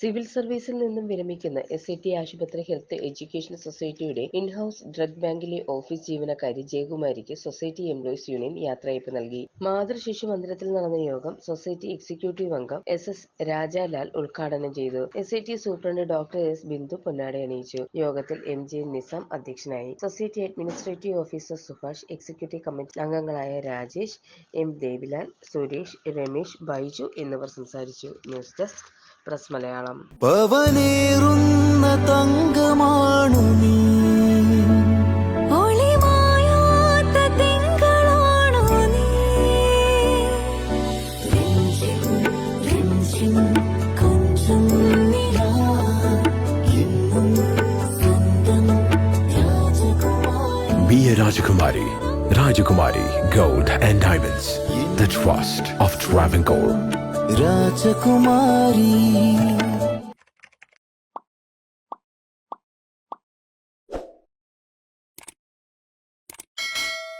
Civil സർവീസിൽ നിന്നും വിരമിക്കുന്ന എസ് ഐ ടി ആശുപത്രി ഹെൽത്ത് എഡ്യൂക്കേഷൻ സൊസൈറ്റിയുടെ ഇൻഹൌസ് ഡ്രഗ് ബാങ്കിലെ ഓഫീസ് ജീവനക്കാരി ജയകുമാരിക്ക് സൊസൈറ്റി എംപ്ലോയീസ് യൂണിയൻ യാത്രയയപ്പ് നൽകി. മാതൃശിശു മന്ദിരത്തിൽ നടന്ന യോഗം സൊസൈറ്റി എക്സിക്യൂട്ടീവ് അംഗം എസ് എസ് രാജാലാൽ ഉദ്ഘാടനം ചെയ്തു. S I T superintendent doctor S Bindu പൊന്നാട അണിയിച്ചു. യോഗത്തിൽ എം ജെ നിസാം അധ്യക്ഷനായി. Society administrative officer Subhash executive committee അംഗങ്ങളായ രാജേഷ് എം ദേവിലാൽ സുരേഷ് രമേശ് ബൈജു എന്നിവർ സംസാരിച്ചു. ന്യൂസ് ഡെസ്ക് പ്രസ് മലയാളം പവനേറുന്ന തങ്കമാണു നീ എന്നും സ്വന്തം രാജകുമാരി Rajakumari. Rajakumari Gold and Diamonds. The trust of Travancore. രാജകുമാരി